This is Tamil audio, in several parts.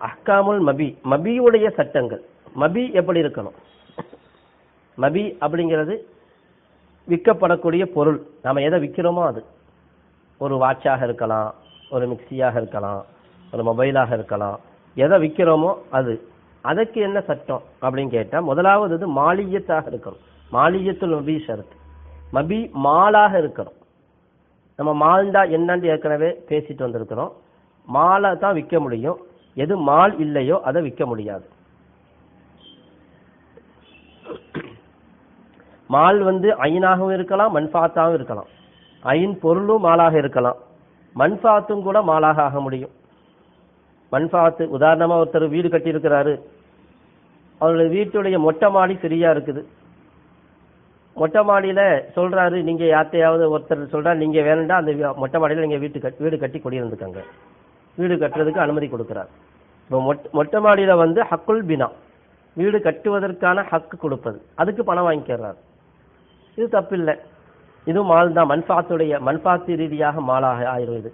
அஹ்காமுல் மபி மபியுடைய சட்டங்கள். மபி எப்படி இருக்கணும்? மபி அப்படிங்கிறது விற்கப்படக்கூடிய பொருள். நாம் எதை விற்கிறோமோ அது. ஒரு வாட்சாக இருக்கலாம் ஒரு மிக்சியாக இருக்கலாம் ஒரு மொபைலாக இருக்கலாம். எதை விற்கிறோமோ அது. அதுக்கு என்ன சட்டம் அப்படின்னு கேட்டால் முதலாவது இது மாலியத்தாக இருக்கணும். மாலியத்துல் மபி ஷரத். மபி மாலாக இருக்கணும். நம்ம மால்டா என்னன்னு ஏற்கனவே பேசிட்டு வந்திருக்கிறோம். மாலை தான் விற்க முடியும். எது மால் இல்லையோ அதை விற்க முடியாது. மால் வந்து ஐனாகவும் இருக்கலாம் மண்பாத்தாகவும் இருக்கலாம். ஐன் பொருளும் மாலாக இருக்கலாம். மண்பாத்தும் கூட மாலாக ஆக முடியும். மண்பாத்து உதாரணமா ஒருத்தர் வீடு கட்டியிருக்கிறாரு. அவருடைய வீட்டுடைய மொட்டை மாடி சரியா இருக்குது. மொட்டை மாடியில சொல்றாரு நீங்க யார்ட்டையாவது ஒருத்தர் சொல்றா நீங்க வேணுண்டா அந்த மொட்டை மாடியில நீங்க வீட்டு கட் வீடு கட்டி கொடியிருந்துக்கங்க. வீடு கட்டுறதுக்கு அனுமதி கொடுக்குறாரு. இப்போ மொட்டை மொட்டை மாடியில் வந்து ஹக்குல் பினா. வீடு கட்டுவதற்கான ஹக்கு கொடுப்பது. அதுக்கு பணம் வாங்கிக்கிறார். இது தப்பில்லை. இதுவும் மால் தான் மண்பாத்துடைய மண்பாத்து ரீதியாக மாலாக ஆயிரும் இது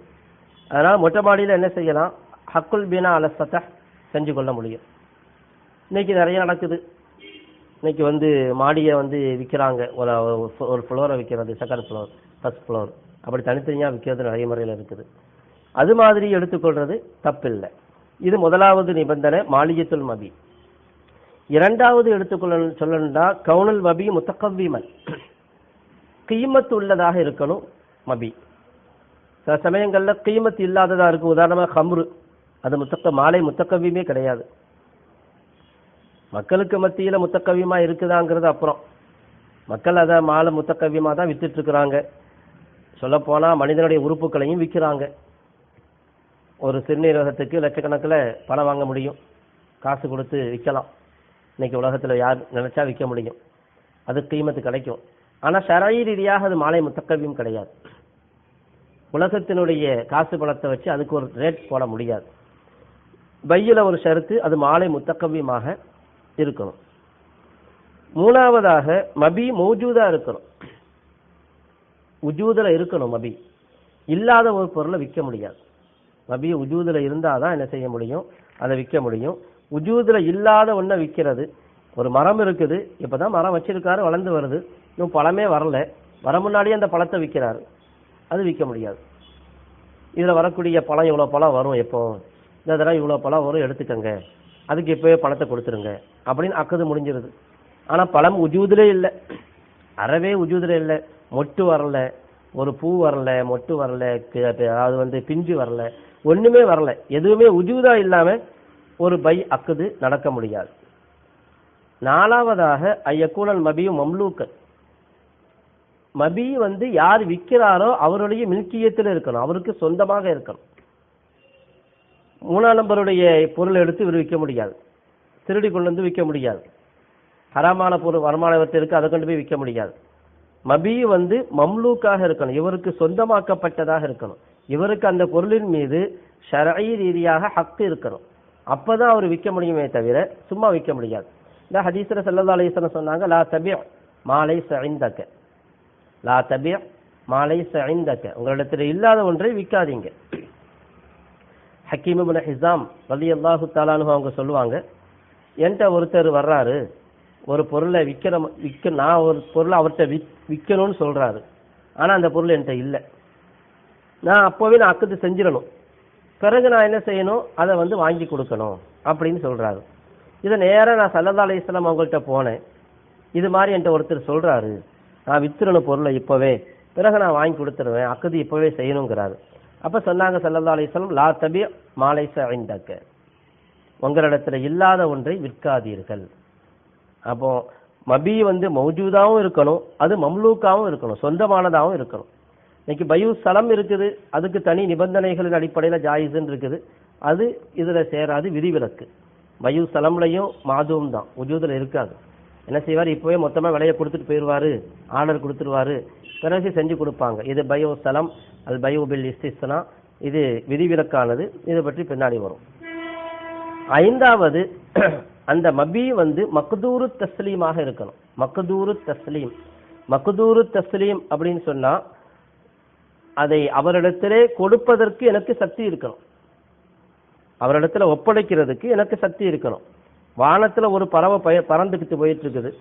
அதனால் மொட்டை மாடியில் என்ன செய்யலாம்? ஹக்குல் பினா அலசத்தை செஞ்சு கொள்ள முடியும். இன்னைக்கு நிறைய நடக்குது. இன்னைக்கு வந்து மாடியை வந்து விற்கிறாங்க ஒரு ஒரு- ஃப்ளோரை விற்கிறது செகண்ட் ஃப்ளோர் ஃபர்ஸ்ட் ஃப்ளோர் அப்படி தனித்தனியாக விற்கிறது நிறைய முறையில் இருக்குது. அது மாதிரி எடுத்துக்கொள்வது தப்பில்லை. இது முதலாவது நிபந்தனை மாளிகத்துல் மபி இரண்டாவது எடுத்துக்கொள்ள சொல்லணும்னா கவுனல் மபி முத்தக்கவ்விமன் கீமத்து உள்ளதாக இருக்கணும் மபி சில சமயங்களில் கீமத்து இல்லாததாக இருக்கும். உதாரணமாக ஹம்ரு அது முத்தக்க மாலை முத்தக்கவியுமே கிடையாது. மக்களுக்கு மத்தியில் முத்தக்கவியமாக இருக்குதாங்கிறது அப்புறம். மக்கள் அதை மாலை முத்தக்கவியமாக தான் வித்துட்டு இருக்கிறாங்க. மனிதனுடைய உறுப்புகளையும் விற்கிறாங்க ஒரு சிறுநீரகத்துக்கு லட்சக்கணக்கில் பணம் வாங்க முடியும். காசு கொடுத்து விற்கலாம். இன்னைக்கு உலகத்துல யார் நினச்சா விற்க முடியும். அது கீமத்து கிடைக்கும். ஆனால் ஷரஈ ரீதியாக அது மாலை முத்தக்கவியும் கிடையாது. உலகத்தினுடைய காசு பணத்தை வச்சு அதுக்கு ஒரு ரேட் போட முடியாது. பையில் ஒரு ஷருத்து அது மாலை முத்தக்கவியமாக இருக்கணும். மூணாவதாக மபி மௌஜூதாக இருக்கணும். உஜூதில் இருக்கணும் மபி. இல்லாத ஒரு பொருளை விற்க முடியாது. மபி இருந்தால் தான் என்ன செய்ய முடியும்? அதை விற்க முடியும். உஜூதில் இல்லாத ஒன்றை விற்கிறது. ஒரு மரம் இருக்குது. இப்போ தான் மரம் வச்சிருக்காரு வளர்ந்து வருது. இன்னும் பழமே வரல. வர முன்னாடியே அந்த பழத்தை விற்கிறாரு. அது விற்க முடியாது. இதில் வரக்கூடிய பழம் இவ்வளோ பழம் வரும் எப்போ? இந்த தடவை இவ்வளோ பழம் வரும் எடுத்துக்கங்க. அதுக்கு இப்போவே பழத்தை கொடுத்துருங்க. அப்படின்னு அக்கது முடிஞ்சிருது. ஆனால் பழம் உஜூதிலே இல்லை. அறவே உஜூதில் இல்லை. மொட்டு வரல. ஒரு பூ வரல மொட்டு வரல. கி- அதாவது வந்து பிஞ்சு வரல. ஒண்ணுமே வரல. எதுவுமே உஜூதா இல்லாம ஒரு பை அக்குது நடக்க முடியாது. நாலாவதாக ஐயக்கூனல் மபியும் மம்லூக்கன். மபி வந்து யார் விற்கிறாரோ அவருடைய மில்கியத்தில் இருக்கணும். அவருக்கு சொந்தமாக இருக்கணும். மூணாம் நம்பருடைய பொருளை எடுத்து இவர் விற்க முடியாது. திருடி கொண்டு வந்து விற்க முடியாது. ஹராமான பொருள் வருமானத்தை இருக்கு அதை கொண்டு போய் விற்க முடியாது. மபி வந்து மம்லூக்காக இருக்கணும். இவருக்கு சொந்தமாக்கப்பட்டதாக இருக்கணும். இவருக்கு அந்த பொருளின் மீது ஷரீ ரீதியாக ஹக்கு இருக்கணும். அப்போ தான் அவர் விற்க முடியுமே தவிர சும்மா விற்க முடியாது. இந்த ஹதீஸ்ல ஸல்லல்லாஹு அலைஹி சொன்னாங்க லா தபியம் மாலை சைந்தக்க லா தபியம் மாலை சைந்தக்க உங்களிடத்தில் இல்லாத ஒன்றை விற்காதீங்க. ஹக்கீம் இப்னு ஹிசாம் ரலியல்லாஹு தாலானு அவங்க சொல்லுவாங்க என்கிட்ட ஒருத்தர் வர்றாரு ஒரு பொருளை விற்கிற விற்க நான் ஒரு பொருளை அவர்கிட்ட விக் விற்கணும்னு சொல்கிறாரு ஆனால் அந்த பொருள் என்கிட்ட இல்லை. நான் அப்போவே நான் அக்கத்து செஞ்சிடணும். பிறகு நான் என்ன செய்யணும்? அதை வந்து வாங்கி கொடுக்கணும். அப்படின்னு சொல்கிறாரு இதை நேராக நான் சல்லல்லா அலைஹிஸ்ஸலாம் அவங்கள்ட்ட போனேன். இது மாதிரி என்கிட்ட ஒருத்தர் சொல்கிறாரு நான் வித்துறணும் பொருளை இப்போவே பிறகு நான் வாங்கி கொடுத்துருவேன். அக்கது இப்போவே செய்யணுங்கிறாரு. அப்போ சொன்னாங்க சல்லல்லா அலைஹிஸ்ஸலாம் லா தபி மாலை சைந்தக்க உங்களிடத்தில் இல்லாத ஒன்றை விற்காதீர்கள். அப்போ மபி வந்து மௌஜூதாவும் இருக்கணும். அது மம்லூக்காகவும் இருக்கணும். சொந்தமானதாகவும் இருக்கணும். இன்னைக்கு பயூ ஸ்தலம் இருக்குது. அதுக்கு தனி நிபந்தனைகளின் அடிப்படையில் ஜாயிஸ்ன்னு இருக்குது. அது இதில் சேராது விதிவிலக்கு. பயூ ஸ்தலம்லையும் மாதுவும் தான். உஜூதில் இருக்காது. என்ன செய்வார்? இப்போவே மொத்தமாக விலையை கொடுத்துட்டு போயிடுவாரு. ஆர்டர் கொடுத்துருவாரு. பிறகு செஞ்சு கொடுப்பாங்க. இது பயோ ஸ்தலம் அல் பயோ பில் இஸ்திஸ்னா. இது விதிவிலக்கானது. இதை பற்றி பின்னாடி வரும். ஐந்தாவது அந்த மபி வந்து மக்தூரு தஸ்லீமாக இருக்கணும். மக்தூரு தஸ்லீம். மக்தூரு தஸ்லீம் அப்படின்னு சொன்னால் அதை அவரிடத்திலே கொடுப்பதற்கு எனக்கு சக்தி இருக்கணும். அவரிடத்துல ஒப்படைக்கிறதுக்கு எனக்கு சக்தி இருக்கணும். வானத்துல ஒரு பறவை பய பறந்துக்கிட்டு போயிட்டு இருக்குது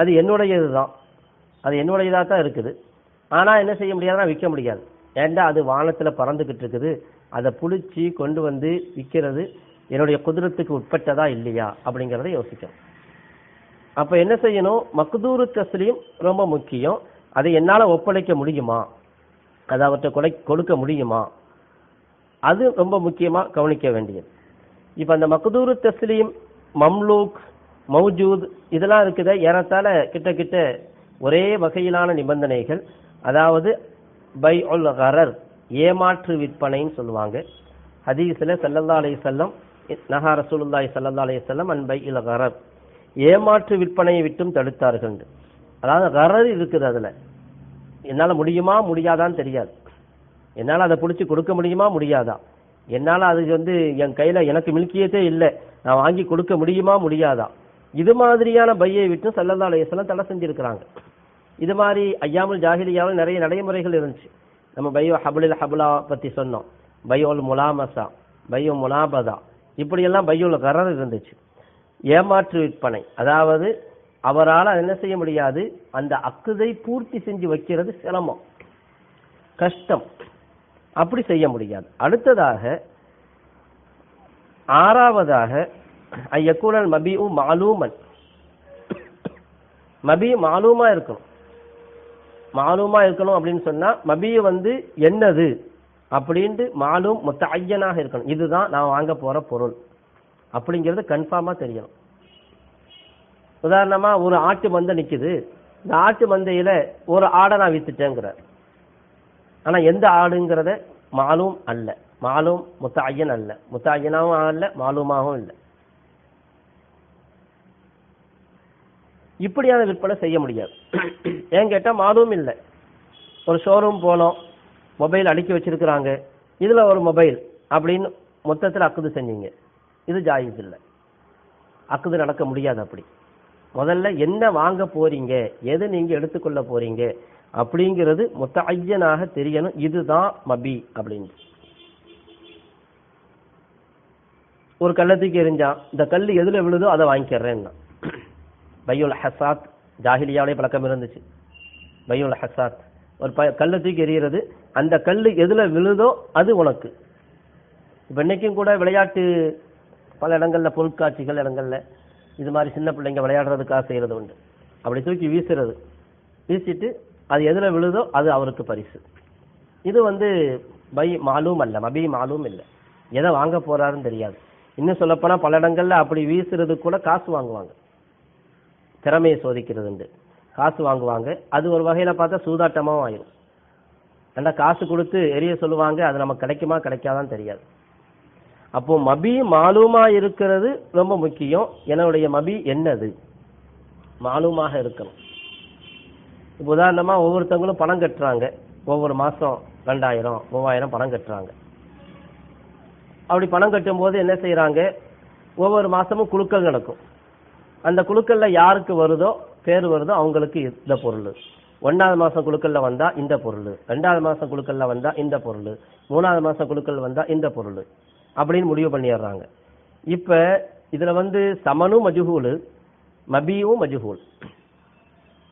அது என்னுடையது தான் அது என்னுடையதாக தான் இருக்குது. ஆனா என்ன செய்ய முடியாதுன்னா விற்க முடியாது. ஏண்டா அது வானத்துல பறந்துக்கிட்டு இருக்குது அதை புளிச்சு கொண்டு வந்து விற்கிறது என்னுடைய குதிரத்துக்கு உட்பட்டதா இல்லையா அப்படிங்கிறத யோசிக்கணும். அப்ப என்ன செய்யணும்? மக்தூரு தஸ்லீம் ரொம்ப முக்கியம். அதை என்னால ஒப்படைக்க முடியுமா? அது அவற்றை கொலை கொடுக்க முடியுமா? அது ரொம்ப முக்கியமாக கவனிக்க வேண்டியது. இப்போ அந்த மக்தூரு தஸ்லீம் மம்லூக் மௌஜூத் இதெல்லாம் இருக்குது ஏறத்தால கிட்ட கிட்ட ஒரே வகையிலான நிபந்தனைகள். அதாவது பை உல் ஹரர் ஏமாற்று விற்பனைன்னு சொல்லுவாங்க. ஹதீஸில் சல்லல்லா அலைஹி செல்லம் நஹா ரசூலுல்லாஹி ஸல்லல்லாஹு அலைஹி செல்லம் அன் பை இல் ஹரர் ஏமாற்று விற்பனையை விட்டும் தடுத்தார்கள். அதாவது ஹரர் இருக்குது அதில். என்னால் முடியுமா முடியாதான்னு தெரியாது. என்னால் அதை பிடிச்சி கொடுக்க முடியுமா முடியாதா? என்னால் அது வந்து என் கையில் எனக்கு மில்கியத்தே இல்லை. நான் வாங்கி கொடுக்க முடியுமா முடியாதா? இது மாதிரியான பையை விட்டு சல்லல்லா அலையம் தடை செஞ்சிருக்கிறாங்க. இது மாதிரி ஐயாமுல் ஜாஹிலியாவில் நிறைய நடைமுறைகள் இருந்துச்சு. நம்ம பையோ ஹபுலில் ஹபுலா பற்றி சொன்னோம். பையோல் முலாமசா பையோ முலாபதா. இப்படியெல்லாம் பையோல கரர் இருந்துச்சு. ஏமாற்று விற்பனை. அதாவது அவரால் என்ன செய்ய முடியாது? அந்த அக்குதை பூர்த்தி செஞ்சு வைக்கிறது சிரமம். கஷ்டம். அப்படி செய்ய முடியாது. அடுத்ததாக ஆறாவதாக ஐயக்கூடல் மபிஉ மாலூமன். மபி மாலூமா இருக்கணும். மாலூமா இருக்கணும் அப்படின்னு சொன்னா மபிய வந்து என்னது? அப்படின்ட்டு மாலூம் மொத்த ஐயனாக இருக்கணும். இதுதான் நான் வாங்க போற பொருள். அப்படிங்கிறது கன்ஃபார்மா தெரியணும். உதாரணமா ஒரு ஆட்டு மந்தை நிக்குது. இந்த ஆட்டு மந்தையில ஒரு ஆடை நான் வித்துட்டேங்கிறார். ஆனா எந்த ஆடுங்கிறத மாலும் அல்ல. மாலும் முத்தாயன் அல்ல. முத்தாயனாவும் அல்ல மாலுமாகவும் இல்லை. இப்படியான விற்பனை செய்ய முடியாது. ஏன் கேட்டா மாலும் இல்லை. ஒரு ஷோரூம் போனோம். மொபைல் அடுக்கி வச்சிருக்கிறாங்க. இதுல ஒரு மொபைல் அப்படின்னு மொத்தத்தில் அக்குது செஞ்சீங்க. இது ஜாயிஸ் இல்லை. அக்குது நடக்க முடியாது அப்படி. முதல்ல என்ன வாங்க போறீங்க? எது நீங்க எடுத்துக்கொள்ள போறீங்க? அப்படிங்கிறது மொத்த ஐயனாக தெரியணும். இதுதான் மபி அப்படின்னு. ஒரு கள்ளத்துக்கு எரிஞ்சான் இந்த கல் எதுல விழுதோ அதை வாங்கிக்கிறேன்னா. பையுல் ஹசாத் ஜாகிலியாவுடைய பழக்கம் இருந்துச்சு. பையுல் ஹசாத். ஒரு ப கல்லை தூக்கி எறிகிறது. அந்த கல் எதுல விழுதோ அது உனக்கு. இப்போ இன்னைக்கும் கூட விளையாட்டு பல இடங்கள்ல பொருட்காட்சிகள் இடங்கள்ல இது மாதிரி சின்ன பிள்ளைங்க விளையாடுறதுக்காக செய்கிறது உண்டு. அப்படி தூக்கி வீசுறது. வீசிட்டு அது எதில் விழுதோ அது அவருக்கு பரிசு. இது வந்து பை மாலும் அல்ல மபி மாலும் இல்லை. எதை வாங்க போறாருன்னு தெரியாது. இன்னும் சொல்லப்போனால் பல இடங்களில் அப்படி வீசுறது கூட காசு வாங்குவாங்க. திறமையை சோதிக்கிறதுண்டு காசு வாங்குவாங்க. அது ஒரு வகையில் பார்த்தா சூதாட்டமாகவும் ஆயிடும் ஏன்னா காசு கொடுத்து எரிய சொல்லுவாங்க. அது நமக்கு கிடைக்குமா கிடைக்காதான்னு தெரியாது. அப்போ மபி மாலூமா இருக்கிறது ரொம்ப முக்கியம். என்னுடைய மபி என்னது? மாலூமாக இருக்கணும். இப்போ உதாரணமா ஒவ்வொருத்தவங்களும் பணம் கட்டுறாங்க. ஒவ்வொரு மாசம் ரெண்டாயிரம் மூவாயிரம் பணம் கட்டுறாங்க. அப்படி பணம் கட்டும்போது என்ன செய்யறாங்க ஒவ்வொரு மாசமும் குழுக்கள் நடக்கும். அந்த குழுக்களில் யாருக்கு வருதோ பேர் வருதோ அவங்களுக்கு இந்த பொருள். ஒன்றாவது மாதம் குழுக்களில் வந்தால் இந்த பொருள். ரெண்டாவது மாதம் குழுக்களில் வந்தால் இந்த பொருள். மூணாவது மாதம் குழுக்கள் வந்தால் இந்த பொருள். அப்படின்னு முடிவு பண்ணிடுறாங்க. இப்ப இதுல வந்து சமனும் மஜுகூல் மபியும் மஜுகூல்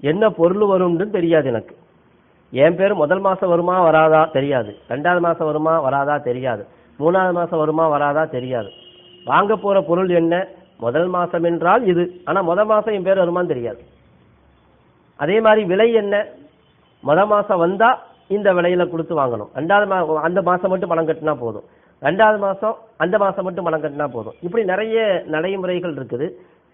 என்ன பொருள் வரும்னு தெரியாது எனக்கு. என் பேர் முதல் மாசம் வருமா வராதா தெரியாது. ரெண்டாவது மாசம் வருமா வராதா தெரியாது. மூணாவது மாதம் வருமா வராதா தெரியாது. வாங்க போற பொருள் என்ன? முதல் மாசம் என்றால் இது. ஆனால் முதல் மாசம் என் பேர் வருமான்னு தெரியாது. அதே மாதிரி விலை என்ன? முதல் மாசம் வந்தா இந்த விலையில கொடுத்து வாங்கணும். ரெண்டாவது மா அந்த மாசம் மட்டும் பணம் கட்டினா போதும். ரெண்டாவது மாதம் அந்த மாதம் மட்டும் பணம் கட்டினா போதும். இப்படி நிறைய நடைமுறைகள் இருக்குது.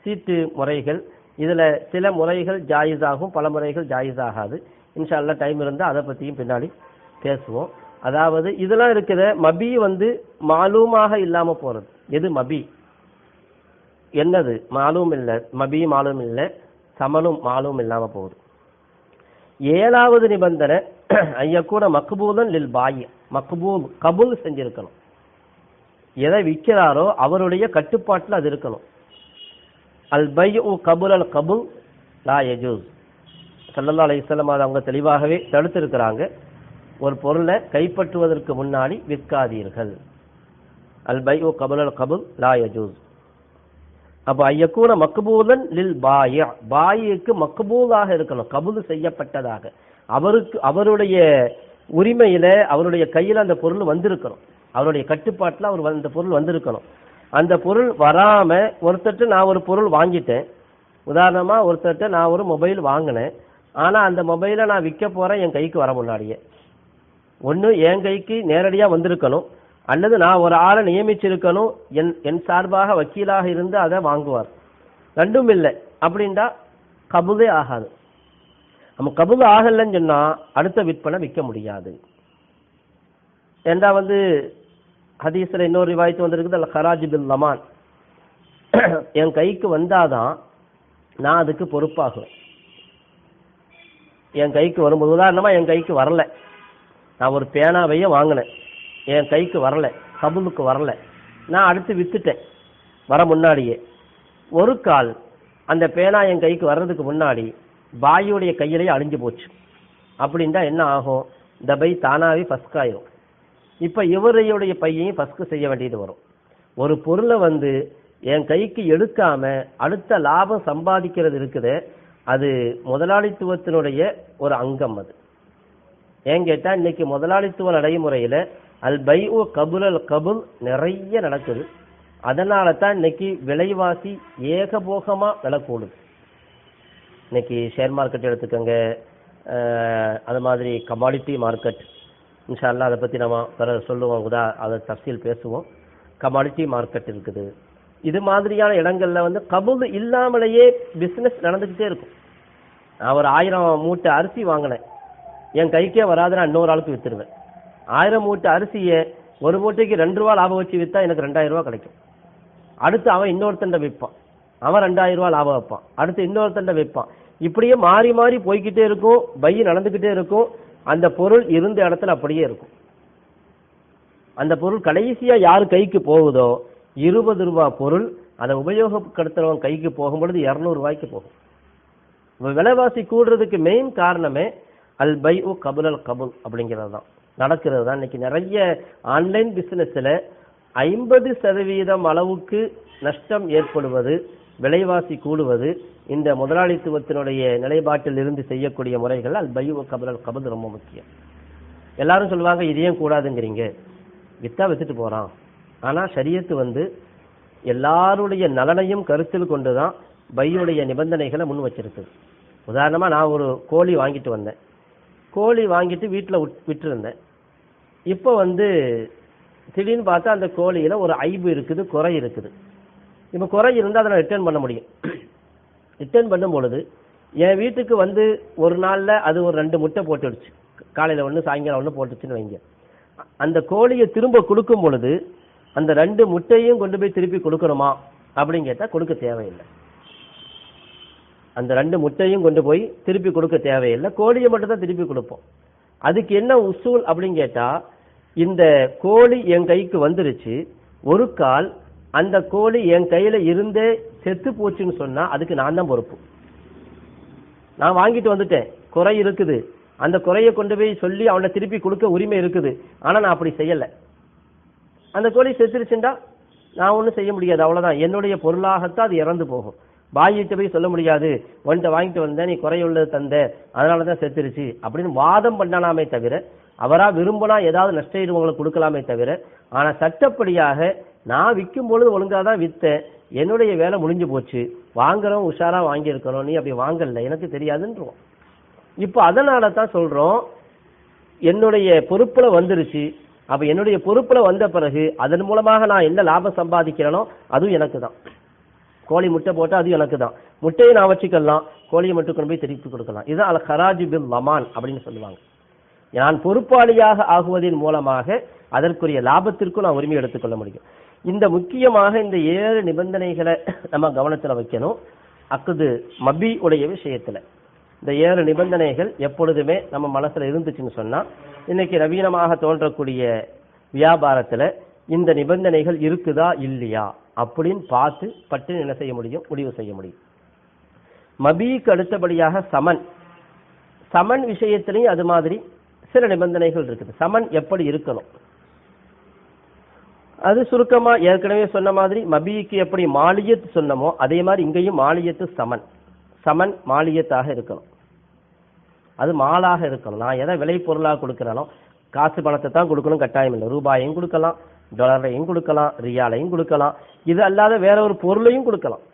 சீட்டு முறைகள் இதில் சில முறைகள் ஜாயிஸ் ஆகும் பல முறைகள் ஜாயிஸ் ஆகாது இன்ஷா டைம் இருந்தால் அதை பற்றியும் பின்னாடி பேசுவோம். அதாவது இதெல்லாம் இருக்கிற மபி வந்து மாலூமாக இல்லாமல் போகிறது எது மபி? என்னது? மாலும் இல்லை. மபி மாலும் இல்லை. சமனும் மாலும் இல்லாமல் போகுது. ஏழாவது நிபந்தனை ஐயக்கூட மக்பூலன் லில் பாய். மக்பூல் கபூல் செஞ்சிருக்கணும். எதை விற்கிறாரோ அவருடைய கட்டுப்பாட்டில் அது இருக்கணும். அல் பை கபுல் அல் கபுல் லா யஜூஸ். சல்லல்லா அலைஹிஸ்ஸலாம் அதை அவங்க தெளிவாகவே தடுத்திருக்கிறாங்க. ஒரு பொருளை கைப்பற்றுவதற்கு முன்னாடி விற்காதீர்கள். அல் பை ஓ கபுல் அல் கபுல் லா யஜூஸ். அப்போ ஐயக்கூன மக்பூலன் லில் பாய. பாயிக்கு மக்பூலாக இருக்கணும். கபுல் செய்யப்பட்டதாக. அவருக்கு அவருடைய உரிமையில அவருடைய கையில் அந்த பொருள் வந்திருக்கணும். அவருடைய கட்டுப்பாட்டில் அவர் அந்த பொருள் வந்திருக்கணும். அந்த பொருள் வராமல் ஒருத்தர்கிட்ட நான் ஒரு பொருள் வாங்கிட்டேன். உதாரணமாக ஒருத்தர்கிட்ட நான் ஒரு மொபைல் வாங்கினேன். ஆனால் அந்த மொபைலை நான் விற்க போகிறேன் என் கைக்கு வர முன்னாடியே. ஒன்று என் கைக்கு நேரடியாக வந்திருக்கணும். அல்லது நான் ஒரு ஆளை நியமிச்சிருக்கணும். என் என் சார்பாக வக்கீலாக இருந்து அதை வாங்குவார். ரெண்டும் இல்லை. அப்படின்டா கபுலே ஆகாது. நம்ம கபுல் ஆகலைன்னு சொன்னால் அடுத்த விற்பனை விற்க முடியாது. ஏண்டா வந்து ஹதீஸ்ல இன்னொரு ரிவாயத்து வந்திருக்குது அல்ல ஹராஜ் பில் லமான். என் கைக்கு வந்தாதான் நான் அதுக்கு பொறுப்பாகுவேன். என் கைக்கு வரும்போது உதாரணமா என் கைக்கு வரல. நான் ஒரு பேனாவையே வாங்கினேன். என் கைக்கு வரல கபுலுக்கு வரல. நான் அடுத்து வித்துட்டேன் வர முன்னாடியே. ஒரு கால் அந்த பேனா என் கைக்கு வர்றதுக்கு முன்னாடி பாயுடைய கையிலேயே அழிஞ்சு போச்சு. அப்படின்னா என்ன ஆகும்? இந்த பை தானாவே ஃபஸ்காயிரும் இப்ப இவரையுடைய பையையும் ஃபஸ்ட்டு செய்ய வேண்டியது வரும். ஒரு பொருளை வந்து என் கைக்கு எடுக்காம அடுத்த லாபம் சம்பாதிக்கிறது இருக்குது. அது முதலாளித்துவத்தினுடைய ஒரு அங்கம் அது. ஏன் கேட்டால் இன்னைக்கு முதலாளித்துவ நடைமுறையில் அல் பை ஓ கபுல் அல் கபுல் நிறைய நடக்குது. அதனால தான் இன்னைக்கு விலைவாசி ஏகபோகமாக விலக்கூடுது இன்னைக்கு ஷேர் மார்க்கெட் எடுத்துக்கோங்க. அது மாதிரி கமாடிட்டி மார்க்கெட் இன்ஷால்லா அதை பற்றி நம்ம பிற சொல்லுவோம். உதா அதை தஃசீல் பேசுவோம். கமாடிட்டி மார்க்கெட் இருக்குது. இது மாதிரியான இடங்களில் வந்து கபுல் இல்லாமலேயே பிஸ்னஸ் நடந்துக்கிட்டே இருக்கும். நான் ஒரு ஆயிரம் மூட்டை அரிசி வாங்கினேன். என் கைக்கே வராது நான் இன்னொரு ஆளுக்கு விற்றுருவேன் ஆயிரம் மூட்டை அரிசியை ஒரு மூட்டைக்கு ரெண்டு ரூபா லாபம் வச்சு விற்றா எனக்கு ரெண்டாயிரம் ரூபா கிடைக்கும். அடுத்து அவன் இன்னொருத்தண்ட விற்பான். அவன் ரெண்டாயிரம் ரூபா லாபம் வைப்பான். அடுத்து இன்னொருத்தண்ட விற்பான். இப்படியே மாறி மாறி போய்கிட்டே இருக்கும். பை நடந்துக்கிட்டே இருக்கும். அந்த பொருள் இருந்த இடத்துல அப்படியே இருக்கும். அந்த பொருள் கடைசியா யார் கைக்கு போகுதோ இருபது ரூபா பொருள் அதை உபயோகப்படுத்துறவன் கைக்கு போகும்பொழுது இருநூறு ரூபாய்க்கு போகும். விலைவாசி கூடுறதுக்கு மெயின் காரணமே அல் பை ஓ கபுல் அல் கபுல் அப்படிங்கிறது தான் நடக்கிறது தான். இன்னைக்கு நிறைய ஆன்லைன் பிசினஸ்ல ஐம்பது சதவீதம் அளவுக்கு நஷ்டம் ஏற்படுவது விலைவாசி கூடுவது இந்த முதலாளித்துவத்தினுடைய நிலைப்பாட்டில் இருந்து செய்யக்கூடிய முறைகள் அல் பை உ கபது ரொம்ப முக்கியம். எல்லாரும் சொல்லுவாங்க இதையும் கூடாதுங்கிறீங்க? வித்தா வித்துட்டு போறான். ஆனா சரியத்து வந்து எல்லாருடைய நலனையும் கருத்தில் கொண்டுதான் பையுடைய நிபந்தனைகளை முன் வச்சிருக்கு உதாரணமா நான் ஒரு கோழி வாங்கிட்டு வந்தேன். கோழி வாங்கிட்டு வீட்டில் விட்டுருந்தேன். இப்போ வந்து திடீர்னு பார்த்தா அந்த கோழியில ஒரு ஐபு இருக்குது குறை இருக்குது. இப்போ குறை இருந்தால் அதை நான் ரிட்டர்ன் பண்ண முடியும். ரிட்டர்ன் பண்ணும் பொழுது என் வீட்டுக்கு வந்து ஒரு நாளில் அது ஒரு ரெண்டு முட்டை போட்டுடுச்சு. காலையில் ஒன்று சாயங்காலம் ஒன்று போட்டுச்சுன்னு வைங்க. அந்த கோழியை திரும்ப கொடுக்கும் பொழுது அந்த ரெண்டு முட்டையும் கொண்டு போய் திருப்பி கொடுக்கணுமா? அப்படின்னு கேட்டால் கொடுக்க தேவையில்லை. அந்த ரெண்டு முட்டையும் கொண்டு போய் திருப்பி கொடுக்க தேவையில்லை. கோழியை மட்டும் தான் திருப்பி கொடுப்போம். அதுக்கு என்ன உசூல் அப்படின்னு கேட்டால் இந்த கோழி என் கைக்கு வந்துருச்சு. ஒரு கால் அந்த கோழி என் கையில இருந்தே செத்து போச்சுன்னு சொன்னா அதுக்கு நான் தான் பொறுப்பு. நான் வாங்கிட்டு வந்துட்டேன். குறை இருக்குது. அந்த குறையை கொண்டு போய் சொல்லி அவனை திருப்பி கொடுக்க உரிமை இருக்குது. ஆனா நான் அப்படி செய்யல. அந்த கோழி செத்துருச்சுண்டா நான் ஒண்ணும் செய்ய முடியாது. அவ்வளவுதான். என்னுடைய பொருளாகத்தான் அது இறந்து போகும். பாயிட்ட போய் சொல்ல முடியாது. உன்கிட்ட வாங்கிட்டு வந்தேன். நீ குறையுள்ளது தந்த. அதனால தான் செத்துருச்சு. அப்படின்னு வாதம் பண்ணலாமே தவிர அவரா விரும்பினா ஏதாவது நஷ்ட உங்களுக்கு கொடுக்கலாமே தவிர ஆனா சட்டப்படியாக நான் விற்கும் பொழுது ஒழுங்காக தான் விற்றேன் என்னுடைய வேலை முடிஞ்சு போச்சு. வாங்குறோம் உஷாராக வாங்கியிருக்கிறோம் நீ அப்படி வாங்கல. எனக்கு தெரியாதுன்றோம் இப்போ அதனால தான் சொல்கிறோம் என்னுடைய பொறுப்பில் வந்துருச்சு. அப்போ என்னுடைய பொறுப்பில் வந்த பிறகு அதன் மூலமாக நான் என்ன லாபம் சம்பாதிக்கிறேனோ அதுவும் எனக்கு தான் கோழி முட்டை போட்டால் அதுவும் எனக்கு தான் முட்டையை நான் வச்சுக்கலாம். கோழியை மட்டும் கொண்டு போய் திருப்பி கொடுக்கலாம். இதுதான் அல் ஹராஜி பில் லமான் அப்படின்னு சொல்லுவாங்க. நான் பொறுப்பாளியாக ஆகுவதன் மூலமாக அதற்குரிய லாபத்திற்கும் நான் உரிமை எடுத்துக்கொள்ள முடியும். இந்த முக்கியமாக இந்த ஏழு நிபந்தனைகளை நம்ம கவனத்தில் வைக்கணும். அக்குது மபி உடைய விஷயத்துல. இந்த ஏழு நிபந்தனைகள் எப்பொழுதுமே நம்ம மனசுல இருந்துச்சுன்னு சொன்னா இன்னைக்கு நவீனமாக தோன்றக்கூடிய வியாபாரத்துல இந்த நிபந்தனைகள் இருக்குதா இல்லையா அப்படின்னு பார்த்து பட்டு என்ன செய்ய முடியும்? முடிவு செய்ய முடியும். மபிக்கு அடுத்தபடியாக சமன். சமன் விஷயத்திலையும் அது மாதிரி சில நிபந்தனைகள் இருக்குது. சமன் எப்படி இருக்கணும்? அது சுருக்கமா ஏற்கனவே சொன்ன மாதிரி மபிக்கு எப்படி மாலியத் சொன்னமோ அதே மாதிரி இங்கேயும் மாலியத்து சமன். சமன் மாலியத்தாக இருக்கணும். அது மாலாக இருக்கணும். நான் எதை விலை பொருளாக கொடுக்குறேனோ காசு பணத்தை தான் கொடுக்கணும் கட்டாயம் இல்லை. ரூபாயையும் கொடுக்கலாம் டாலரையும் கொடுக்கலாம் ரியாலையும் கொடுக்கலாம். இது அல்லாத வேற ஒரு பொருளையும் கொடுக்கலாம்.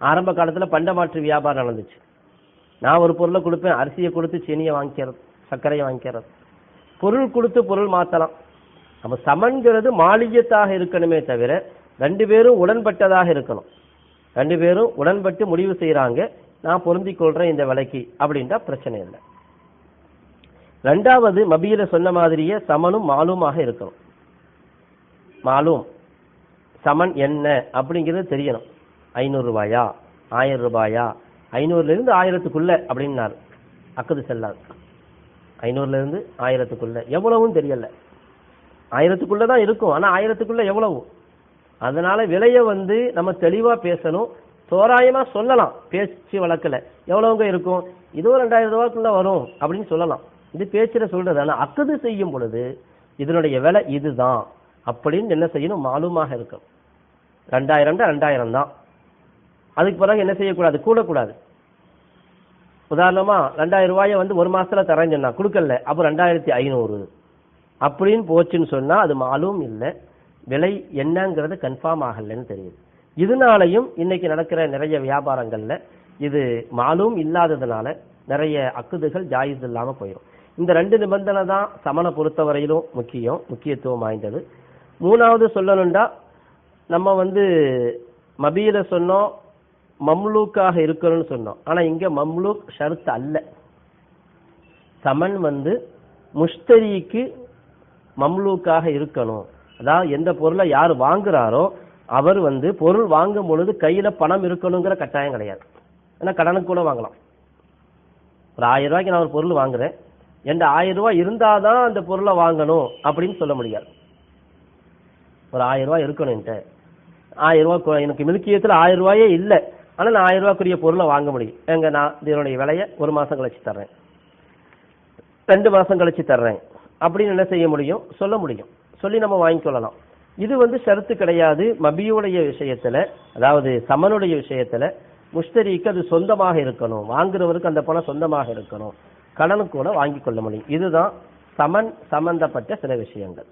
ஆரம்ப காலத்துல பண்டமாற்று வியாபாரம் நடந்துச்சு. நான் ஒரு பொருளை கொடுப்பேன் அரிசியை கொடுத்து சீனியை வாங்கிக்கிறது சர்க்கரையை வாங்கிக்கிறது. பொருள் கொடுத்து பொருள் மாத்தலாம். நம்ம சமன்கிறது மாலியத்தாக இருக்கணுமே தவிர ரெண்டு பேரும் உடன்பட்டதாக இருக்கணும். ரெண்டு பேரும் உடன்பட்டு முடிவு செய்கிறாங்க நான் பொருந்திக் கொள்றேன் இந்த விலைக்கு அப்படின்ட்டா பிரச்சனை இல்லை. ரெண்டாவது மபியில சொன்ன மாதிரியே சமனும் மாலுமாக இருக்கணும். மாலும். சமன் என்ன அப்படிங்கிறது தெரியணும். ஐநூறு ரூபாயா? ஆயிரம் ரூபாயா? ஐநூறுலேருந்து ஆயிரத்துக்குள்ள அப்படின்னாரு. அக்குது செல்லாது. ஐநூறுலேருந்து ஆயிரத்துக்குள்ள. எவ்வளவும் தெரியலை. ஆயிரத்துக்குள்ள தான் இருக்கும். ஆனா ஆயிரத்துக்குள்ள எவ்வளவு? அதனால விலையை வந்து நம்ம தெளிவா பேசணும். தோராயமா சொல்லலாம். பேச்சு வழக்கில். எவ்வளவுங்க இருக்கும்? இதுவும் ரெண்டாயிரம் ரூபாய்க்குள்ள வரும் அப்படின்னு சொல்லலாம். இது பேச்சுல சொல்றது. ஆனா அக்குது செய்யும் பொழுது இதனுடைய விலை இதுதான் அப்படின்னு என்ன செய்யணும்? மாலுமாக இருக்கும் ரெண்டாயிரம் ரெண்டாயிரம் தான். அதுக்கு பிறகு என்ன செய்யக்கூடாது? கூடக்கூடாது. உதாரணமா ரெண்டாயிரம் ரூபாயை வந்து ஒரு மாசத்துல தரேன்னு சொன்னா கொடுக்கல. அப்போ ரெண்டாயிரத்தி ஐநூறு. அப்படின்னு போச்சுன்னு சொன்னா அது மாலும் இல்லை. விலை என்னங்கிறது கன்ஃபார்ம் ஆகலைன்னு தெரியுது. இதனாலையும் இன்னைக்கு நடக்கிற நிறைய வியாபாரங்கள்ல இது மாலும் இல்லாததுனால நிறைய அக்குதுகள் ஜாயிஸ் இல்லாம போயிடும் இந்த ரெண்டு நிபந்தனை தான் சமனை பொறுத்தவரையிலும் முக்கியம் முக்கியத்துவம் வாய்ந்தது. மூணாவது சொல்லணும்டா நம்ம வந்து மபியில சொன்னோம் மம்லூக்காக இருக்கணும்னு சொன்னோம். ஆனா இங்க மம்லூக் ஷர்த் அல்ல. சமன் வந்து முஷ்தரிக்கு மம்லூக்காக இருக்கணும். அதாவது எந்த பொருளை யார் வாங்குறாரோ அவர் வந்து பொருள் வாங்கும் பொழுது கையில பணம் இருக்கணுங்கிற கட்டாயம் கிடையாது. ஏன்னா கடனுக்கு கூட வாங்கலாம். ஒரு ஆயிரம் ரூபாய்க்கு நான் ஒரு பொருள் வாங்குறேன். என்கிட்ட ஆயிரம் ரூபாய் இருந்தாதான் அந்த பொருளை வாங்கணும் அப்படின்னு சொல்ல முடியாது. ஒரு ஆயிரம் ரூபாய் இருக்கணும் என்கிட்ட. ஆயிரம் ரூபாய் எனக்கு மில்கியத்தில் ஆயிரம் ரூபாயே இல்லை. ஆனால் நான் ஆயிரம் ரூபாய்க்குரிய பொருளை வாங்க முடியும். எங்க நான் இதனுடைய விலையை ஒரு மாசம் கழிச்சு தர்றேன். ரெண்டு மாசம் கழிச்சு தர்றேன். அப்படின்னு என்ன செய்ய முடியும்? சொல்ல முடியும். சொல்லி நம்ம வாங்கிக்கொள்ளலாம் இது வந்து ஷரத்து கிடையாது. மபியுடைய விஷயத்துல அதாவது சமனுடைய விஷயத்துல முஷ்தரிக்கு அது சொந்தமாக இருக்கணும். வாங்குறவருக்கு அந்த பணம் சொந்தமாக இருக்கணும். கடனுக்கு கூட வாங்கிக் கொள்ள முடியும். இதுதான் சமன் சம்பந்தப்பட்ட சில விஷயங்கள்.